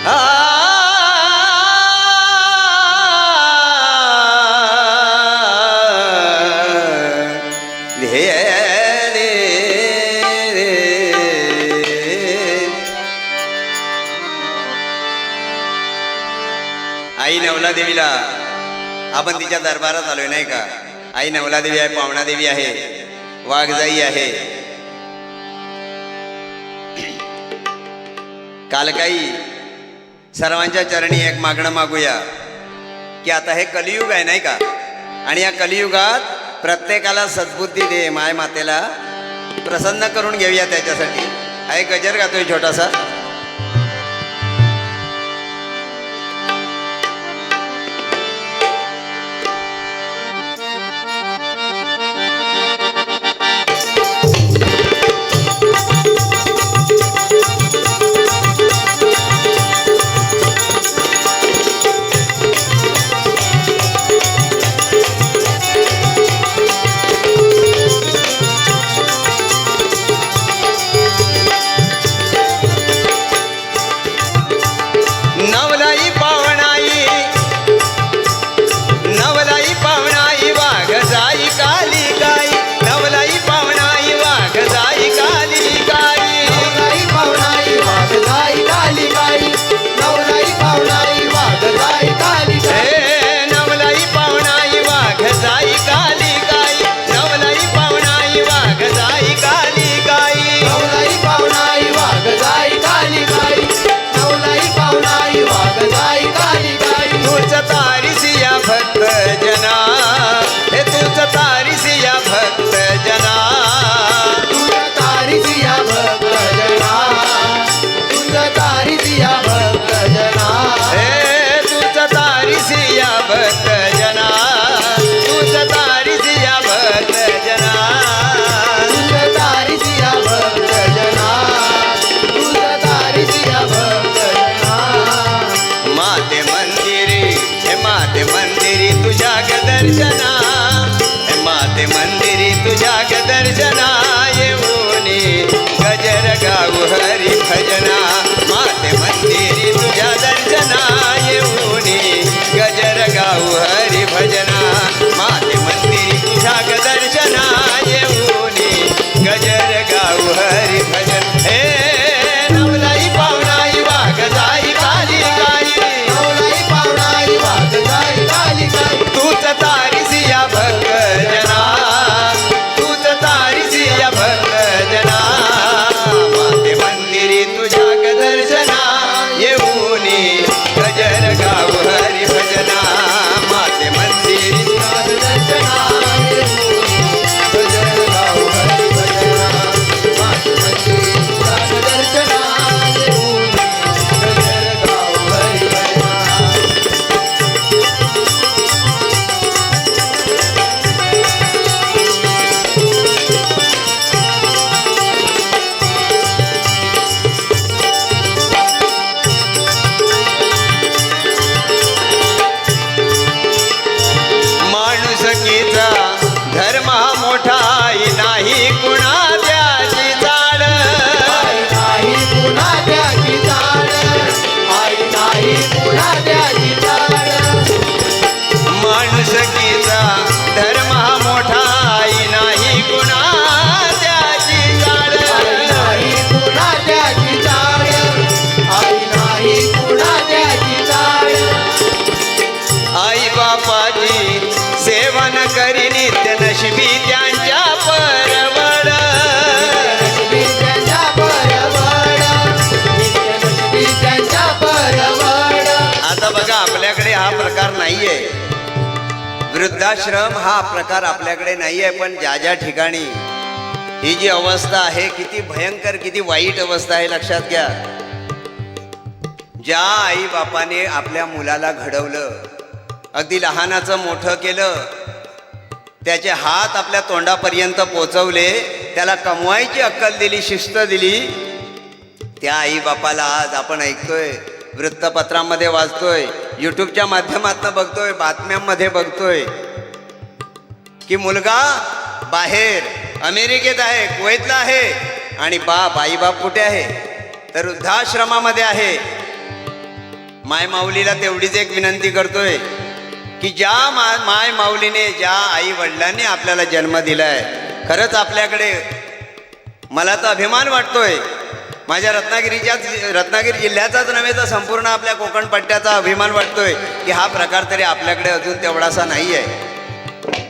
आई नवला देवीला आपण तिच्या दरबारात आलोय नाही का आई नवला देवी आहे पावणा देवी आहे वाघजाई आहे काल काही सर्वांच्या चरणी एक मागणं मागूया. की आता हे कलियुग आहे नाही का? आणि या कलियुगात प्रत्येकाला सद्बुद्धी दे माय मातेला प्रसन्न करून घेऊया त्याच्यासाठी. हा एक गजर गातोय छोटासा? गजर वृद्धाश्रम हा प्रकार आपल्याकडे नाही आहे पण ज्या ज्या ठिकाणी ही जी अवस्था आहे किती भयंकर किती वाईट अवस्था आहे लक्षात घ्या. ज्या आई बापाने आपल्या मुलाला घडवलं अगदी लहानाचं मोठं केलं त्याचे हात आपल्या तोंडापर्यंत पोचवले त्याला कमवायची अक्कल दिली शिस्त दिली त्या आई बापाला आज आपण ऐकतोय वृत्तपत्रामध्ये वाचतोय युट्यूबच्या माध्यमातून बघतोय बातम्यांमध्ये बघतोय. की मुलगा बाहेर अमेरिकेत आहे कुवैतला आहे आणि बाप आई बाप कुठे आहे? तर वृद्धाश्रमामध्ये आहे. माय माऊलीला तेवढीच एक विनंती करतोय की ज्या मा माय माऊलीने ज्या आई वडिलांनी आपल्याला जन्म दिलाय खरंच आपल्याकडे मला तर अभिमान वाटतोय माझ्या रत्नागिरीच्याच रत्नागिरी जिल्ह्याचाच नव्हे तर संपूर्ण आपल्या कोकण पट्ट्याचा अभिमान वाटतोय की हा प्रकार तरी आपल्याकडे अजून तेवढासा नाही आहे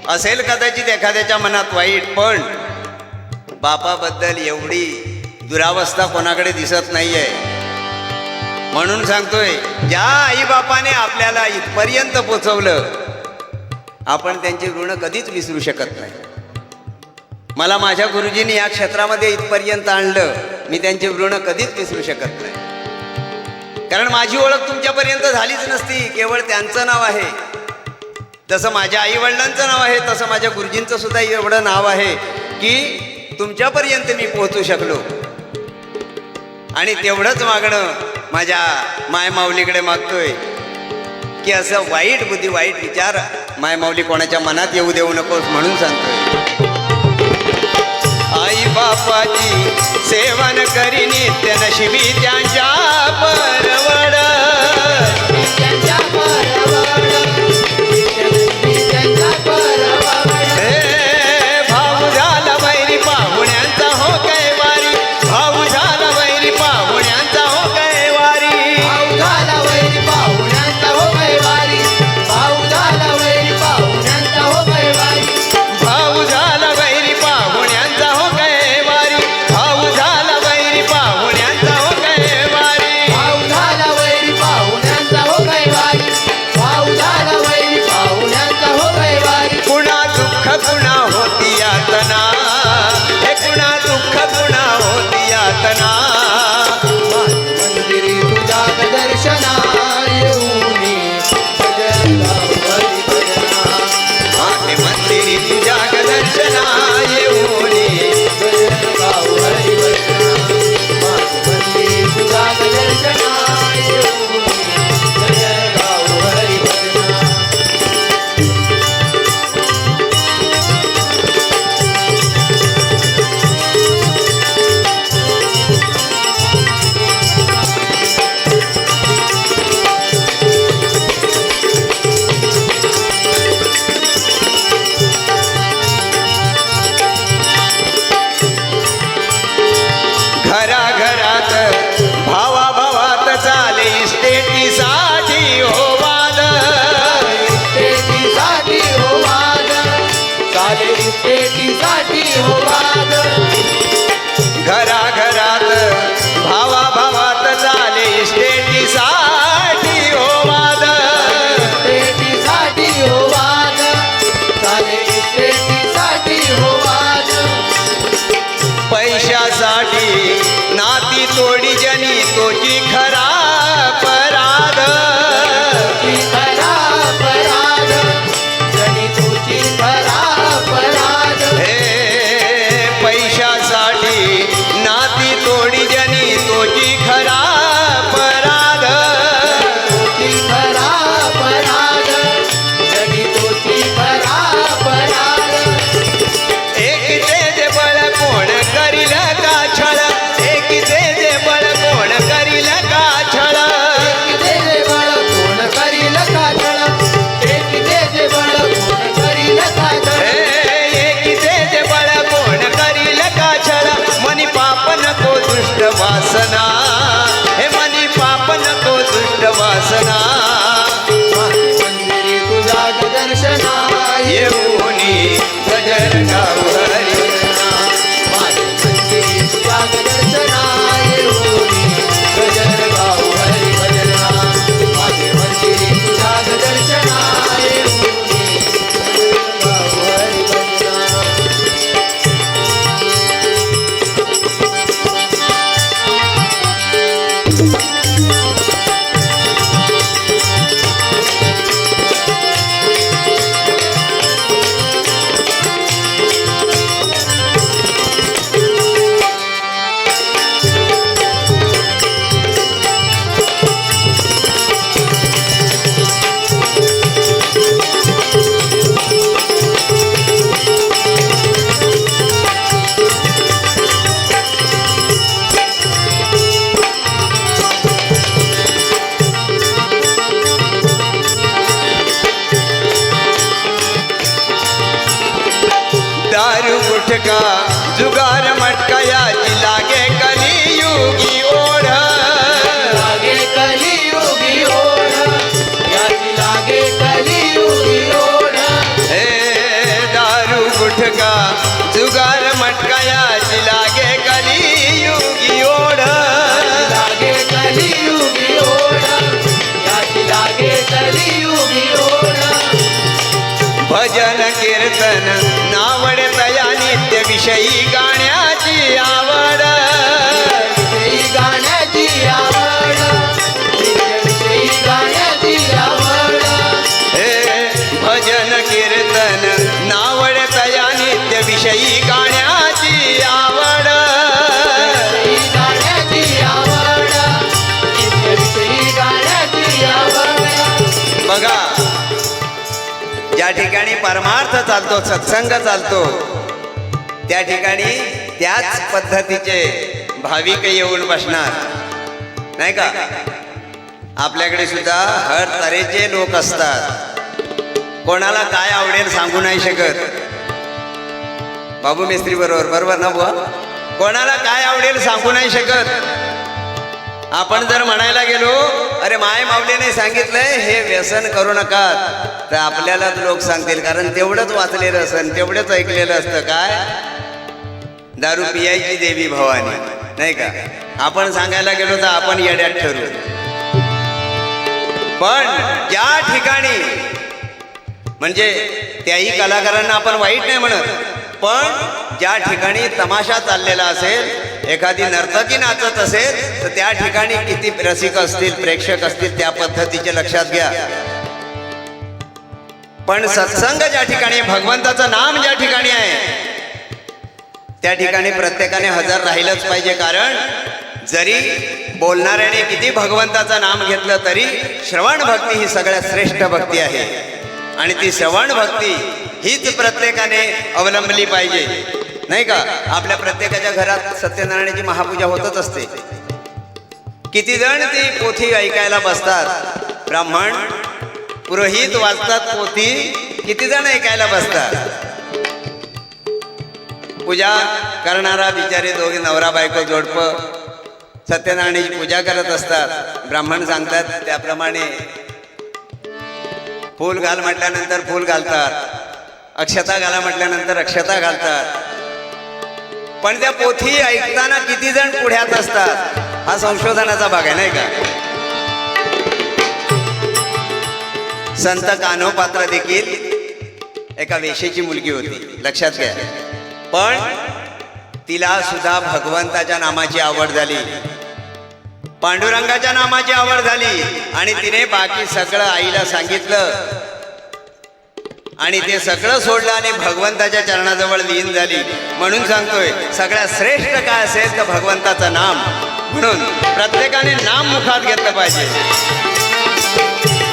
असेल कदाचित एखाद्याच्या मनात वाईट पण बापाबद्दल एवढी दुरावस्था कोणाकडे दिसत नाही आहे म्हणून सांगतोय ज्या आईबापाने आपल्याला इथपर्यंत पोचवलं आपण त्यांची ऋण कधीच विसरू शकत नाही. मला माझ्या गुरुजींनी या क्षेत्रामध्ये इथपर्यंत आणलं. मी त्यांची ऋण कधीच विसरू शकत नाही. कारण माझी ओळख तुमच्यापर्यंत झालीच नसती केवळ त्यांचं नाव आहे. जसं माझ्या आईवडिलांचं नाव आहे तसं माझ्या गुरुजींचं सुद्धा एवढं नाव आहे की तुमच्यापर्यंत मी पोहोचू शकलो. आणि तेवढंच मागणं माझ्या मायमाऊलीकडे मागतोय की असं वाईट बुद्धी वाईट विचार मायमाऊली कोणाच्या मनात येऊ देऊ नकोस म्हणून सांगतोय. आई बापाची सेवन करी नित्य नशिबी त्यांच्या परवड. शेतीसाठी हो अर्थ चालतो सत्संग चालतो. त्या ठिकाणी त्याच पद्धतीचे भाविक येऊन बसणार. नाही का? आपल्याकडे सुद्धा हर तऱ्हेचे लोक असतात. कोणाला काय आवडेल सांगू नाही शकत. बाबू मिस्त्री बरोबर बरोबर ना बुवा? कोणाला काय आवडेल सांगू नाही शकत. आपण जर म्हणायला गेलो अरे माय माऊलीने सांगितलंय हे व्यसन करू नका. तर आपल्यालाच लोक सांगतील कारण तेवढंच वाचलेलं असतं तेवढंच ऐकलेलं असतं काय? दारू पियायची देवी भवानी नाही का? आपण सांगायला गेलो तर आपण येड्यात ठरू. पण ज्या ठिकाणी म्हणजे त्याही कलाकारांना आपण वाईट नाही म्हणत पण ज्या ठिकाणी तमाशा चाललेला असेल एखादी नर्तकी नाचत असेल तर त्या ठिकाणी किती रसिक असतील प्रेक्षक असतील त्या पद्धतीचे लक्षात घ्या. पण सत्संग ज्या ठिकाणी भगवंताचं नाम ज्या ठिकाणी आहे त्या ठिकाणी प्रत्येकाने हजर राहिलंच पाहिजे. कारण जरी बोलणाऱ्याने किती भगवंताचं नाम घेतलं तरी श्रवण भक्ती ही सगळ्यात श्रेष्ठ भक्ती आहे. आणि ती श्रवण भक्ती हीच प्रत्येकाने अवलंबली पाहिजे. नाही का? आपल्या प्रत्येकाच्या घरात सत्यनारायणाची महापूजा होतच असते. किती जण ती पोथी ऐकायला बसतात. ब्राह्मण पुरोहित वाचतात पोथी किती जण ऐकायला बसतात. पूजा करणारा बिचारे दोघे नवरा बायको जोडपं सत्यनारायणाची पूजा करत असतात. ब्राह्मण सांगतात त्याप्रमाणे फूल घाल म्हटल्यानंतर फूल घालतात. अक्षता घाला म्हटल्यानंतर अक्षता घालतात. पण त्या पोथी ऐकताना किती जण पुढ्यात असतात? हा संशोधनाचा भाग आहे नाही का? संत कान्होपात्र देखील एका वेशेची मुलगी होती. लक्षात घ्या. पण तिला सुद्धा भगवंताच्या नामाची आवड झाली. पांडुरंगाच्या नामाची आवड झाली. आणि तिने बाकी सगळं आईला सांगितलं. आणि ते सगळं सोडलं आणि भगवंताच्या चरणाजवळ लीन झाली. म्हणून सांगतोय सगळ्यात श्रेष्ठ काय असेल तर भगवंताचं नाम. म्हणून प्रत्येकाने नाम मुखात घेतलं पाहिजे.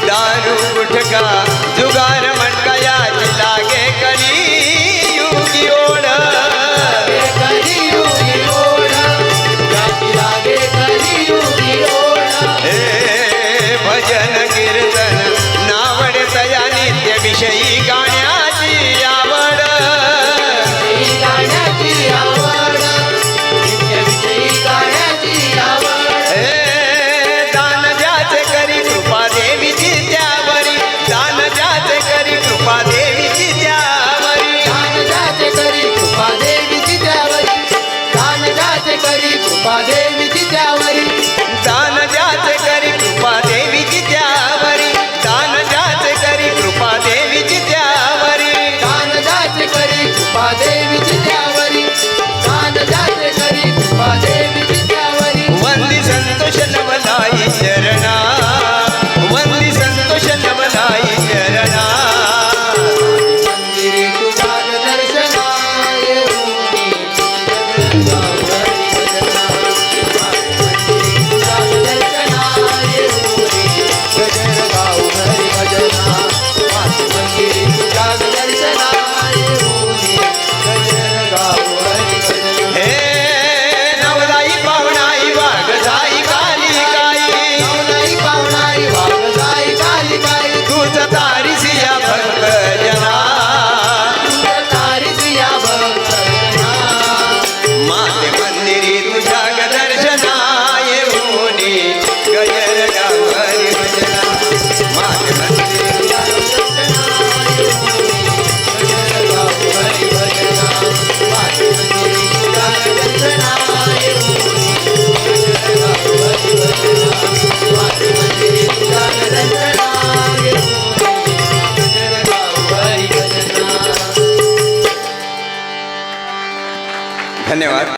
दारू गुटका जुगार मटका याची लागे करी down.